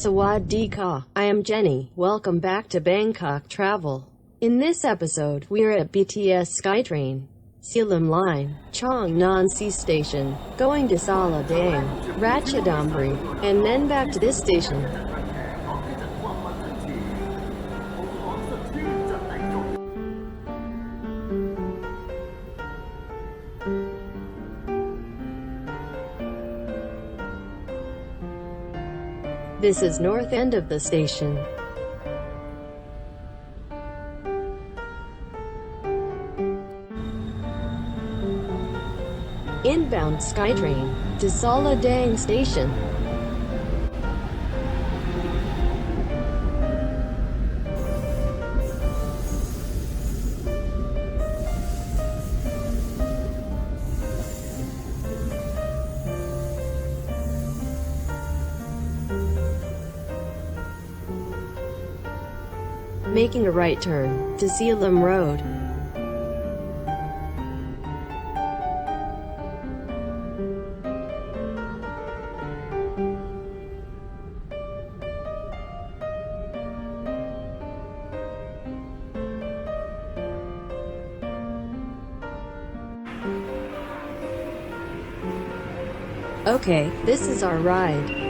Sawadee I am Jenny. Welcome back to Bangkok Travel. In this episode, we're at BTS Skytrain, Sealam Line, Chong Sea Station, going to Saladang, Ratchadambri, and then back to this station. This is north end of the station. Inbound SkyTrain to Saladang Station. Making a right turn to Sealam Road. Okay, this is our ride.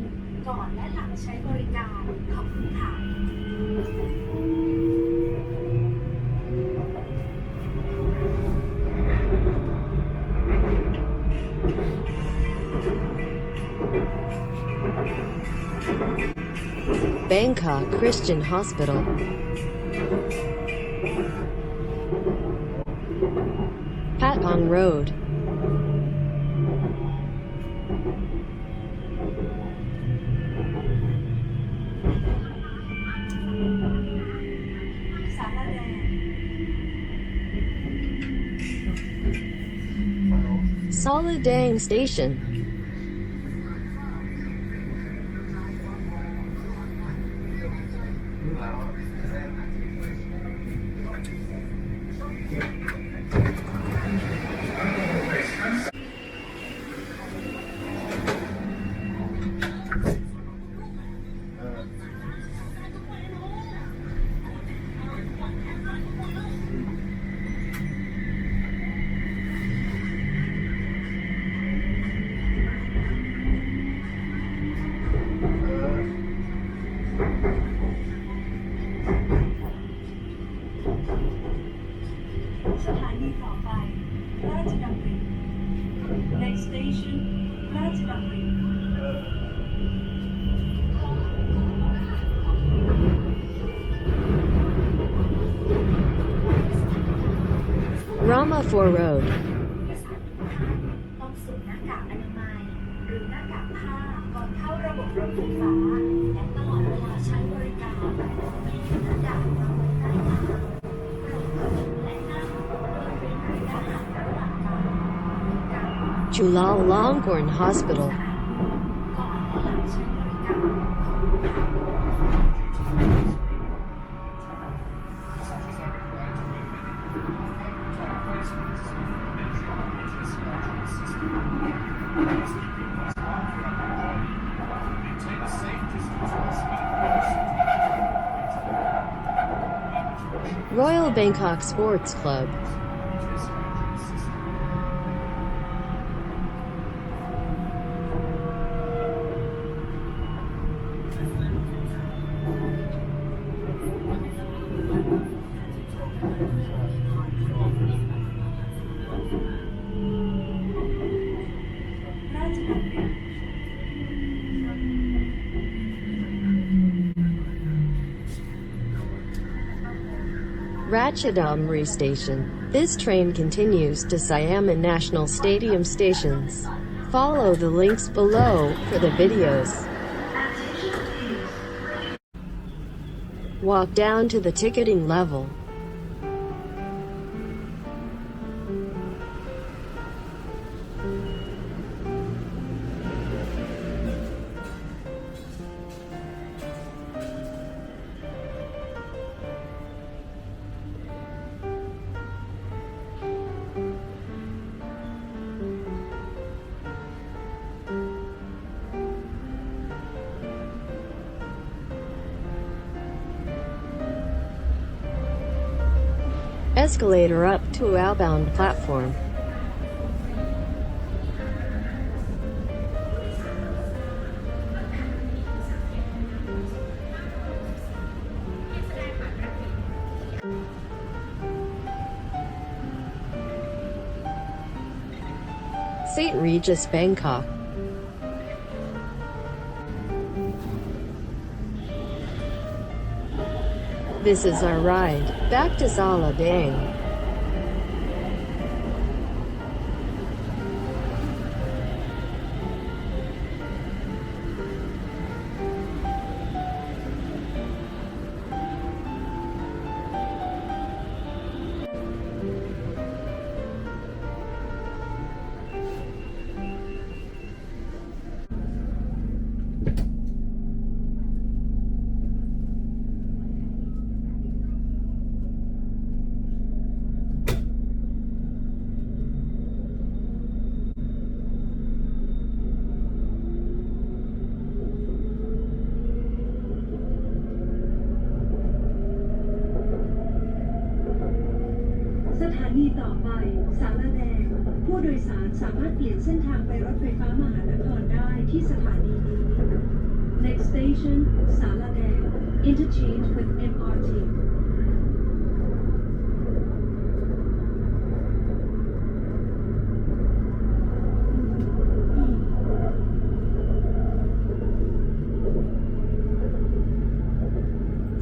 การพูดคุยในขบวนรถทำความสะอาดมือก่อนและหลังใช้บริการ ขอบคุณค่ะ Bangkok Christian Hospital. Patong Road. Saladang Station. Ramapur Road. ต้องสวมหน้ากากอนามัย หรือหน้ากากผ้าก่อนเข้าระบบรถไฟฟ้า และตลอดเวลาใช้บริการหน้ากากวางไว้ใต้เท้าปลอดภัยและนั่งโดยเป็นระยะห่างระหว่างกันการ Chulal Longhorn Hospital. Royal Bangkok Sports Club Thank you. Ratchadamri Station. This train continues to Siam and National Stadium stations. Follow the links below for the videos. Walk down to the ticketing level. Escalator up to outbound platform. St. Regis, Bangkok. This is our ride. Back to Saladang. ๆ สารสามารถเปลี่ยนเส้นทางไปรถไฟฟ้ามหานครได้ที่สถานีนี้ Next station สารแดง Interchange with MRT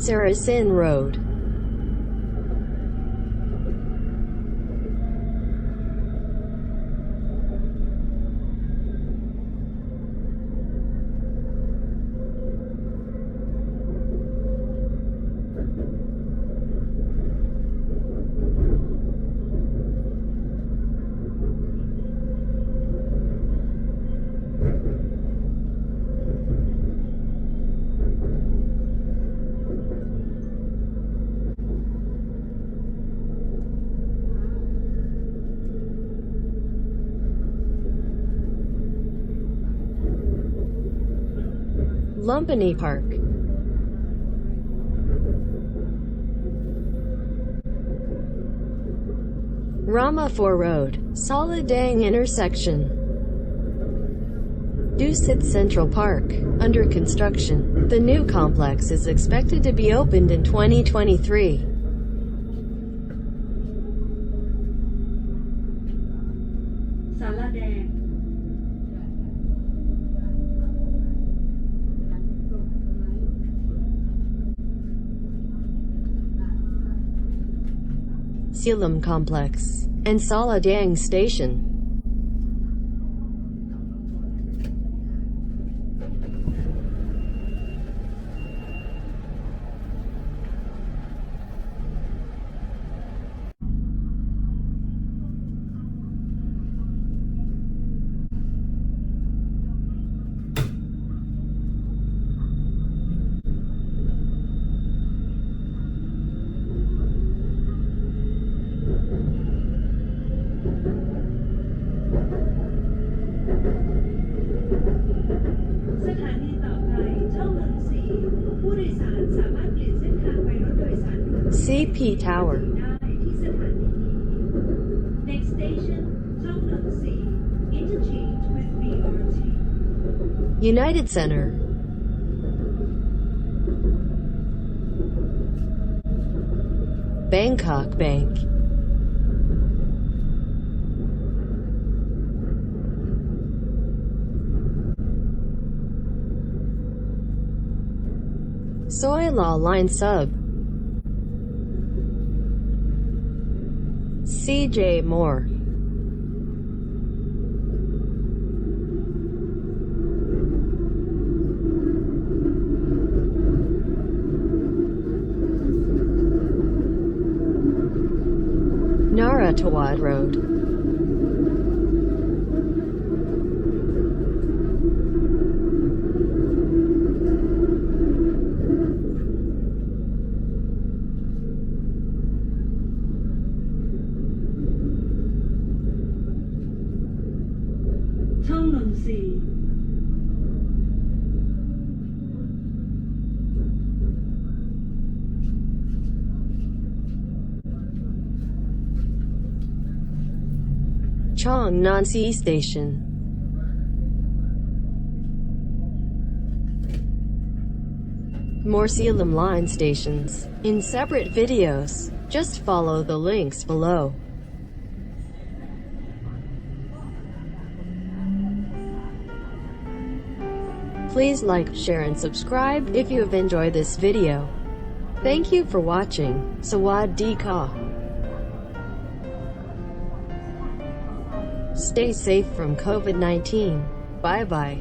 Sarasin Road. Lumpini Park. Rama 4 Road, Saladang intersection. Dusit Central Park, under construction. The new complex is expected to be opened in 2023. Silam Complex, and Saladang Station. Tower. Next station, Interchange with BRT. United Center. Bangkok Bank. Soy Law Line Sub. CJ Moore. Nara Naratawad Road. Chong Nansi Station. More Salem Line stations in separate videos. Just follow the links below. Please like, share and subscribe if you have enjoyed this video. Thank you for watching. Sawadee ka. Stay safe from COVID 19. Bye bye.